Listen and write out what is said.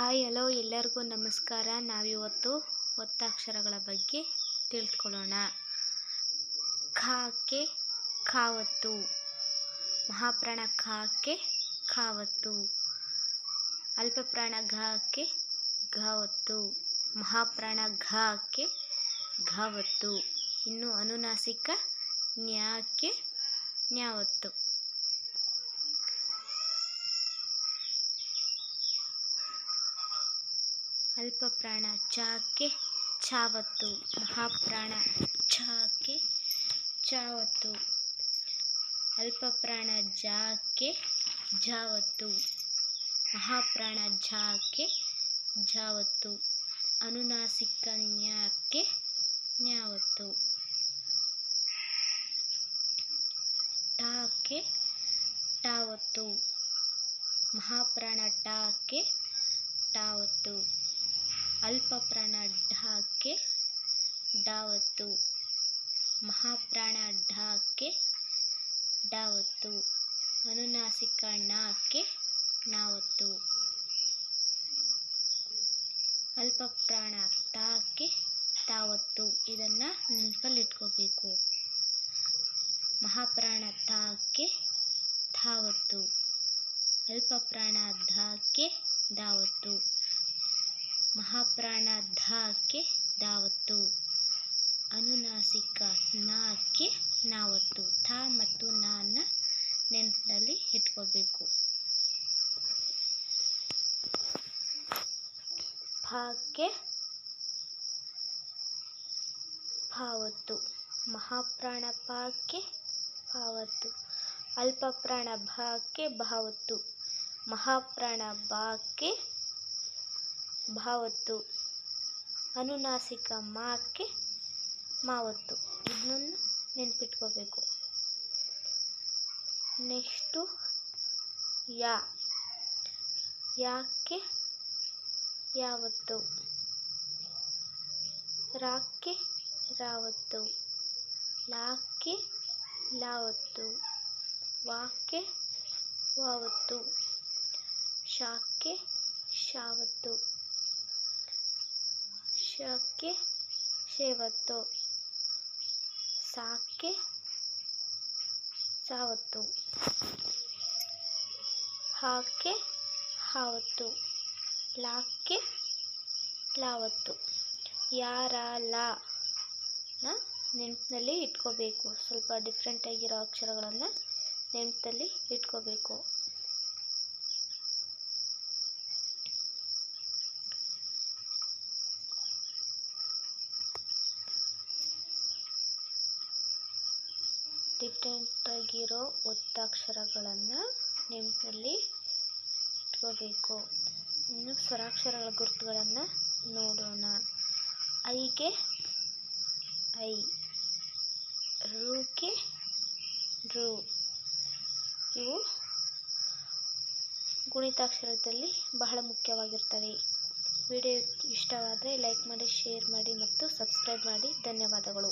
Hi hello ಎಲ್ಲರಿಗೂ ನಮಸ್ಕಾರ. ನಾವಿವತ್ತು ಒತ್ತಾಕ್ಷರಗಳ ಬಗ್ಗೆ ತಿಳ್ಕೊಳ್ಳೋಣ. ಖಾಕೆ ಕಾವತ್ತು ಮಹಾಪ್ರಾಣ ಖಾಕೆ ಕಾವತ್ತು ಅಲ್ಪಪ್ರಾಣ ಘಾಕೆ ಘಾವತ್ತು. ಮಹಾಪ್ರಾಣ ಘಾಕೆ ಘಾವತ್ತು. ಇನ್ನು ಅನುನಾಸಿಕ ನ್ಯಾಕೆ ನ್ಯಾವತ್ತು. ಅಲ್ಪಪ್ರಾಣ ಚಾಕೆ ಚಾವತ್ತು, ಮಹಾಪ್ರಾಣ ಚಾಕ್ಕೆ ಚಾವತ್ತು. ಅಲ್ಪಪ್ರಾಣ ಜಾಕೆ ಜಾವತ್ತು, ಮಹಾಪ್ರಾಣ ಝಾಕೆ ಜಾವತ್ತು. ಅನುನಾಸಿಕ ನ್ಯಾಕೆ ನ್ಯಾವತ್ತು. ಟಾಕೆ ಟಾವತ್ತು. ಮಹಾಪ್ರಾಣ ಟಾಕೆ ಟಾವತ್ತು. ಅಲ್ಪಪ್ರಾಣ ಢಾಕೆ ಡಾವತ್ತು. ಮಹಾಪ್ರಾಣ ಢಾಕೆ ಡಾವತ್ತು. ಅನುನಾಸಿಕ ಣಾಕೆ ನಾವತ್ತು. ಅಲ್ಪಪ್ರಾಣ ತಾಕೆ ತಾವತ್ತು. ಇದನ್ನು ನೆನಪಲ್ಲಿಟ್ಕೋಬೇಕು ಮಹಾಪ್ರಾಣ ತಾಕೆ ಧಾವತ್ತು ಅಲ್ಪಪ್ರಾಣ ಧಾಕೆ ದಾವತ್ತು ಮಹಾಪ್ರಾಣ ಧಾಕೆ ದಾವತ್ತು ಅನುನಾಸಿಕ ನಾಕ್ಕೆ ನಾವತ್ತು ಥಾ ಮತ್ತು ನಾನ ನೆನಪಿನಲ್ಲಿ ಇಟ್ಕೋಬೇಕು. ಫಾಕ್ಕೆ ಭಾವತ್ತು, ಮಹಾಪ್ರಾಣ ಪಾಕೆ ಭಾವತ್ತು, ಅಲ್ಪಪ್ರಾಣ ಭಾಕೆ ಭಾವತ್ತು, ಮಹಾಪ್ರಾಣ ಬಾಕೆ ಭಾವತ್ತು ಅನುನಾಸಿಕ ಮಾಕ್ಕೆ ಮಾವತ್ತು. ಇದನ್ನು ನೆನ್ಪಿಟ್ಕೋಬೇಕು. ನೆಕ್ಸ್ಟು ಯಾ. ಯಾಕೆ ಯಾವತ್ತು? ರಾಕೆ ರಾವತ್ತು. ಲಾಕೆ ಲಾವತ್ತು. ವಾಕೆ ವಾವತ್ತು. ಶಾಕ್ಕೆ ಶಾವತ್ತು. ಶಕ್ಕೆ ಶೇವತ್ತು ಸಾಕೆ ಸಾವತ್ತು. ಹಾಕೆ ಹಾವತ್ತು. ಲಾಕ್ಕೆ ಲಾವತ್ತು. ಯಾರ ಲಾ ನೆನಪಿನಲ್ಲಿ ಇಟ್ಕೋಬೇಕು. ಸ್ವಲ್ಪ ಡಿಫ್ರೆಂಟಾಗಿರೋ ಅಕ್ಷರಗಳನ್ನು ನೆನಪಲ್ಲಿ ಇಟ್ಕೋಬೇಕು. ಡಿಫ್ರೆಂಟಾಗಿರೋ ಒತ್ತಕ್ಷರಗಳನ್ನು ನೆನಪಲ್ಲಿ ಇಟ್ಕೋಬೇಕು. ಇನ್ನು ಸ್ವರಾಕ್ಷರಗಳ ಗುರುತುಗಳನ್ನು ನೋಡೋಣ. ಐಗೆ ಐ, ರೂಗೆ ರು. ಇವು ಗುಣಿತಾಕ್ಷರದಲ್ಲಿ ಬಹಳ ಮುಖ್ಯವಾಗಿರ್ತವೆ. ವಿಡಿಯೋ ಇಷ್ಟವಾದರೆ ಲೈಕ್ ಮಾಡಿ, ಶೇರ್ ಮಾಡಿ ಮತ್ತು ಸಬ್ಸ್ಕ್ರೈಬ್ ಮಾಡಿ. ಧನ್ಯವಾದಗಳು.